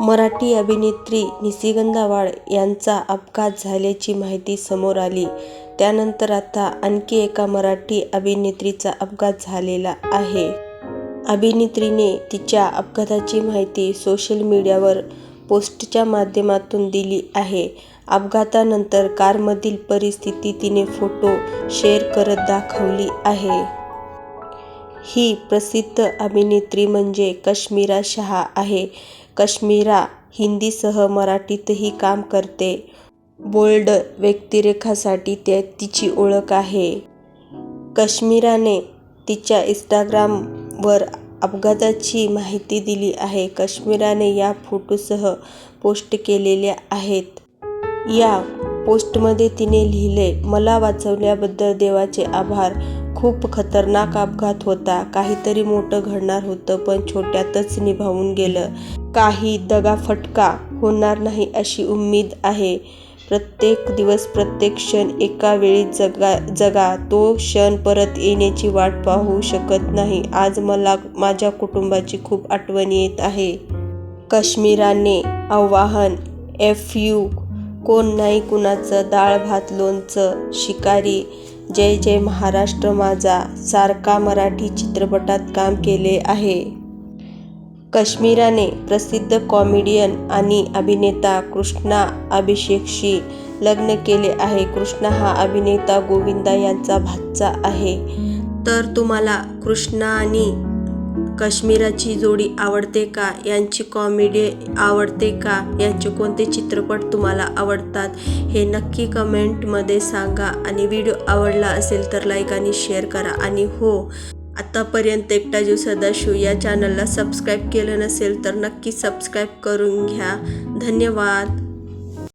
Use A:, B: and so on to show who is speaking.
A: मराठी अभिनेत्री निशिगंधा वाड यांचा अपघात झाल्याची माहिती समोर आली. त्यानंतर आता आणखी एका मराठी अभिनेत्रीचा अपघात झालेला आहे. अभिनेत्रीने तिच्या अपघाताची माहिती सोशल मीडियावर पोस्टच्या माध्यमातून दिली आहे. अपघातानंतर कारमधील परिस्थिती तिने फोटो शेअर करत दाखवली आहे. ही प्रसिद्ध अभिनेत्री म्हणजे कश्मीरा शहा आहे. कश्मीरा हिंदीसह मराठीतही काम करते. बोल्ड व्यक्तिरेखांसाठी तिची ओळख आहे. कश्मीराने तिच्या इन्स्टाग्रामवर अपघाताची माहिती दिली आहे. कश्मीराने या फोटोसह पोस्ट केलेल्या आहेत. या पोस्टमध्ये तिने लिहिलंय, मला वाचवल्याबद्दल देवाचे आभार. खूप खतरनाक अपघात होता. काहीतरी मोठं घडणार होतं पण छोट्यातच निभावून गेलं. काही दगाफटका होणार नाही अशी उम्मीद आहे. प्रत्येक दिवस, प्रत्येक क्षण एका वेळी जगा. जगा तो क्षण परत येण्याची वाट पाहू शकत नाही. आज मला माझ्या कुटुंबाची खूप आठवण येत आहे. काश्मीराने आवाहन एफ यू कोण नाही कुणाचं, डाळ भात लोणचं, शिकारी, जय जय महाराष्ट्र माझा सारखा मराठी चित्रपटात काम केले आहे. काश्मीराने प्रसिद्ध कॉमेडियन आणि अभिनेता कृष्णा अभिषेकशी लग्न केले आहे. कृष्णा हा अभिनेता गोविंदा यांचा भाचा आहे. तर तुम्हाला कृष्णा आणि काश्मीराची जोडी आवडते का? यांची कॉमेडी आवडते का? यांचे कोणते चित्रपट तुम्हाला आवडतात हे नक्की कमेंटमध्ये सांगा. आणि व्हिडिओ आवडला असेल तर लाईक आणि शेअर करा. आणि हो, आत्तापर्यंत एकटा जीव सदाशिव या चॅनलला सबस्क्राईब केलं नसेल तर नक्की सबस्क्राईब करून घ्या. धन्यवाद.